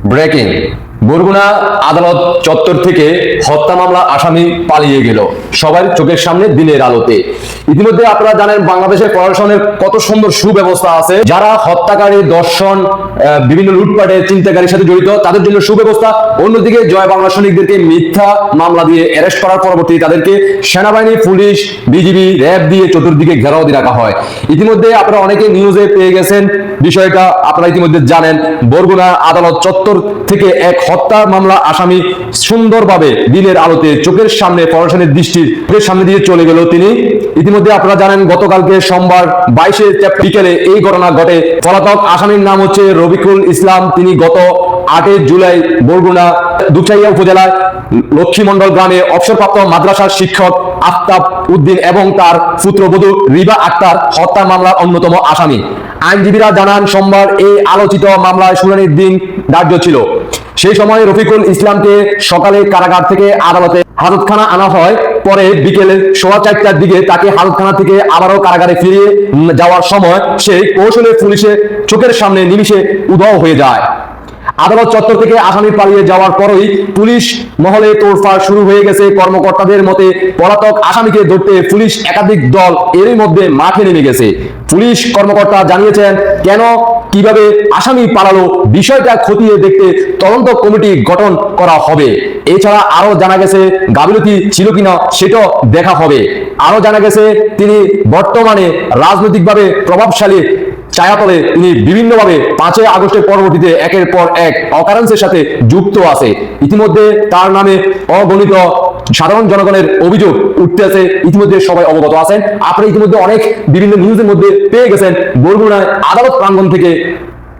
Breaking Barguna আদালত চত্বর থেকে হত্যা মামলা আসামি পালিয়ে গেল। সবার চোখের সামনে দিনের আলোতে। ইতিমধ্যে আপনারা জানেন, বাংলাদেশের প্রশাসনের কত সুন্দর সুব্যবস্থা আছে। যারা হত্যাকারী, দর্শন বিভিন্ন লুটপাটে চিন্তাকারীর সাথে জড়িত, তাদের জন্য সুব্যবস্থা। অন্যদিকে জয় বাংলা সৈনিকদেরকে মিথ্যা মামলা দিয়ে অ্যারেস্ট করার পরবর্তী তাদেরকে সেনাবাহিনী, পুলিশ, বিজিবি র্যাব দিয়ে চতুর্দিকে ঘেরাও দিয়ে রাখা হয়। ইতিমধ্যে আপনারা অনেকে নিউজে পেয়ে গেছেন। বিষয়টা আপনারা ইতিমধ্যে জানেন। বরগুনা আদালত চত্বর থেকে এক হত্যা মামলা আসামি সুন্দরভাবে দিনের আলোতে চোখের সামনে প্রশাসনের দৃষ্টির চোখের সামনে দিয়ে চলে গেল তিনি। ইতিমধ্যে আপনারা জানেন, গতকালকে সোমবার বাইশে বিকেলে এই ঘটনা ঘটে। পলাতক আসামির নাম হচ্ছে রবিকুল ইসলাম। তিনি গত আটই জুলাই বরগুনা দুপচাইয়া উপজেলার লক্ষ্মীমন্ডল গ্রামে অবসরপ্রাপ্ত মাদ্রাসার শিক্ষক আফতাব উদ্দিন এবং তার পুত্রবধূ রিবা আক্তার হত্যা মামলার অন্যতম আসামি। আইনজীবীরা জানান, সোমবার এই আলোচিত মামলায় শুনানির দিন ধার্য ছিল। সেই সময় রফিকুল ইসলামকে সকালে কারাগার থেকে আদালতে হাজতখানা আনা হয়। পরে বিকেলে সোয়া চারটার দিকে তাকে হাজতখানা থেকে আবারও কারাগারে ফিরিয়ে যাওয়ার সময় সেই কৌশলে পুলিশে চোখের সামনে নিমিশে উধাও হয়ে যায়। আদালত চত্বর থেকে আসামি পালিয়ে যাওয়ার পরই পুলিশ মহলে তোড়ফাড় শুরু হয়ে গেছে। কর্মকর্তাদের মতে পলাতক আসামিকে ধরতে পুলিশ একাধিক দল এরই মধ্যে মাঠে নেমে গেছে। পুলিশ কর্মকর্তা জানিয়েছেন, কেন? কীভাবে আসামি পালালো? বিষয়টা খতিয়ে দেখতে তদন্ত কমিটি গঠন করা হবে। এছাড়া আরও জানা গেছে, গাফিলতি ছিল কিনা সেটাও দেখা হবে। আরও জানা গেছে, তিনি বর্তমানে রাজনৈতিকভাবে প্রভাবশালী ছায়াতলে তিনি বিভিন্নভাবে পাঁচই আগস্টের পরবর্তীতে একের পর এক অকারেন্সের সাথে যুক্ত আছে। ইতিমধ্যে তার নামে অগণিত সাধারণ জনগণের অভিযোগ উঠতে উঠতেছে ইতিমধ্যে সবাই অবগত আছেন। আপনি ইতিমধ্যে অনেক বিভিন্ন নিউজের মধ্যে পেয়ে গেছেন। বরগুনায় আদালত প্রাঙ্গণ থেকে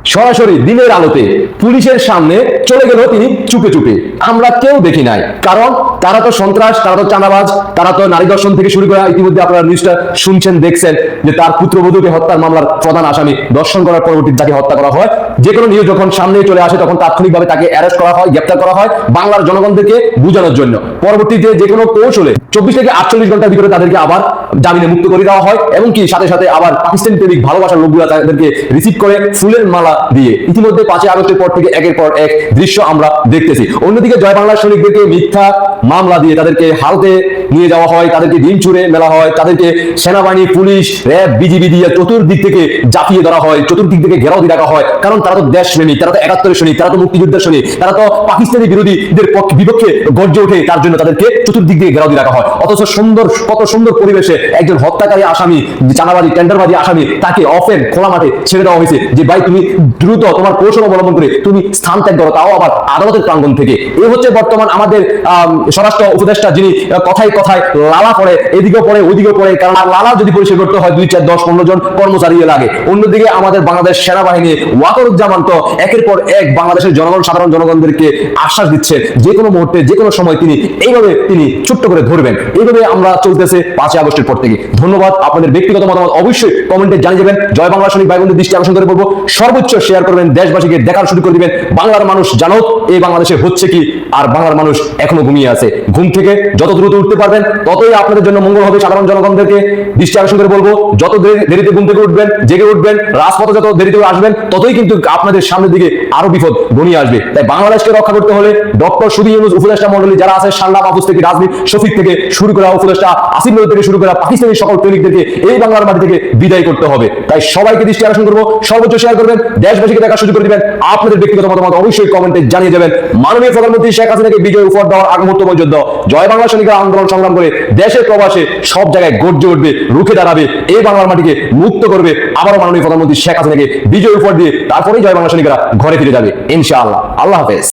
সরাসরি দিনের আলোতে পুলিশের সামনে চলে গেল তিনি চুপে চুপে। আমরা কেউ দেখি নাই। কারণ তারা তো সন্ত্রাস, তারা তো চাঁদাবাজ, তারা তো নারী দর্শন থেকে শুরু করে ইতিমধ্যে আপনারা নিউজটা শুনছেন, দেখছেন যে তার পুত্রবধূকে হত্যার মামলার প্রধান আসামি দর্শন করার পরবর্তীতে তাকে হত্যা করা হয়। যে কোনো নিউজ যখন সামনে চলে আসে, তখন তাৎক্ষণিকভাবে তাকে অ্যারেস্ট করা হয়, গ্রেপ্তার করা হয় বাংলার জনগণদেরকে বোঝানোর জন্য। পরবর্তীতে যে কোনো কৌশলে চব্বিশ থেকে আটচল্লিশ ঘণ্টার ভিতরে তাদেরকে আবার জামিনে মুক্ত করে দেওয়া হয় এবং কি সাথে সাথে আবার পাকিস্তান প্রেমিক ভালোবাসার লোকগুলা তাদেরকে রিসিভ করে ফুলের মালা দিয়ে। ইতিমধ্যে পাঁচই আগস্টের পর থেকে একের পর এক দৃশ্য আমরা দেখতেছি। অন্যদিকে জয় বাংলার সৈনিকদেরকে মিথ্যা মামলা দিয়ে তাদেরকে হালতে নিয়ে যাওয়া হয় তাদেরকে ডিম চুরে মেলা হয় তাদেরকে সেনাবাহিনী পুলিশ র্যাব বিজিবি দিয়ে চতুর্দিক থেকে জাপিয়ে ধরা হয় চতুর্দিক থেকে ঘেরাও দিয়ে রাখা হয়। কারণ তারা তো দেশ শ্রেণি তারা তো একাত্তরের শ্রেণি তারা তো মুক্তিযুদ্ধের শ্রেণি তারা তো পাকিস্তানি বিরোধীদের পক্ষে বিপক্ষে গর্জে ওঠে তার জন্য তাদেরকে চতুর্দিক দিয়ে ঘেরাও দিয়ে রাখা হয়। অথচ সুন্দর কত সুন্দর পরিবেশে একজন হত্যাকারী আসামি চাঁদাবাদী টেন্ডারবাদী আসামি তাকে অফেন খোলা মাঠে ছেড়ে দেওয়া হয়েছে যে ভাই তুমি দ্রুত তোমার কৌশল অবলম্বন করে তুমি স্থান ত্যাগ করো তাও আবার আদালতের প্রাঙ্গণ থেকে। এ হচ্ছে বর্তমান আমাদের আম, স্বরাষ্ট্র উপদেষ্টা যিনি কথায় কথায় লালা পড়ে, এদিকেও পড়ে ওইদিকেও পড়ে, কারণ লালা যদি পরিষেবা করতে হয়, দুই, চার, দশ, পনেরো জন কর্মচারী লাগে। অন্যদিকে আমাদের বাংলাদেশ সেনাবাহিনী ওয়াকরুজ্জামান তো একের পর এক বাংলাদেশের জনগণ, সাধারণ জনগণদেরকে আশ্বাস দিচ্ছে, যে কোনো মুহূর্তে, যে কোনো সময় তিনি এইভাবে তিনি ছোট্ট করে ধরবেন। এইভাবে আমরা চলতেছে পাঁচই আগস্টের পর থেকে। ধন্যবাদ। আপনাদের ব্যক্তিগত মতামত অবশ্যই কমেন্টে জানিয়ে দেবেন। জয় বাংলা ভাই বোনদের দৃষ্টি আকর্ষণ করে বলব, সর্বোচ্চ শেয়ার করবেন, দেশবাসীকে দেখার শুরু করে দিবেন। বাংলার মানুষ জানো এই বাংলাদেশে হচ্ছে কি, আর বাংলার মানুষ এখনও ঘুমিয়ে আছে। ঘুম থেকে যত দ্রুত উঠতে পারবেন, ততই আপনাদের জন্য মঙ্গল হবে সাধারণ জনগণদেরকে। দৃষ্টি আকর্ষণ করে বলব, যত দেরি- দেরিতে ঘুম থেকে উঠবেন, জেগে উঠবেন, রাজপথে যত দেরিতে আসবেন, ততই কিন্তু আপনাদের সামনের দিকে আরও বিপদ ঘনিয়ে আসবে। তাই বাংলাদেশকে রক্ষা করতে হলে ডক্টর সুদী ইউনুস, উপদেষ্টা মন্ডলী যারা আছে সান্ডা মাহফুজ থেকে রাজনীতি, শফিক থেকে শুরু করা, উপদেষ্টা আসিফ থেকে শুরু করা, পাকিস্তানি সকল প্রেমিকদেরকে এই বাংলার মাটি থেকে বিদায় করতে হবে। তাই সবাইকে দৃষ্টি আকর্ষণ করব, সর্বোচ্চ শেয়ার করবেন, দেশবাসীকে দেখার সুযোগ করে দিবেন, আপনাদের ব্যক্তিগত মতামত অবশ্যই কমেন্টে জানিয়ে যাবেন। মাননীয় প্রধানমন্ত্রী শেখ হাসিনাকে বিজয় উপহার দেওয়ার আগ মুহূর্ত পর্যন্ত জয় বাংলা সৈনিকের আন্দোলন সংগ্রাম করে দেশের প্রবাসে সব জায়গায় গর্জে উঠবে, রুখে দাঁড়াবে, এই বাংলার মাটিকে মুক্ত করবে আবারও মাননীয় প্রধানমন্ত্রী শেখ হাসিনাকে। বিজয় উপর দিয়ে তারপরেই জয় বাংলা সৈনিকরা ঘরে ফিরে যাবে। ইনশাআল্লাহ। আল্লাহ হাফেজ।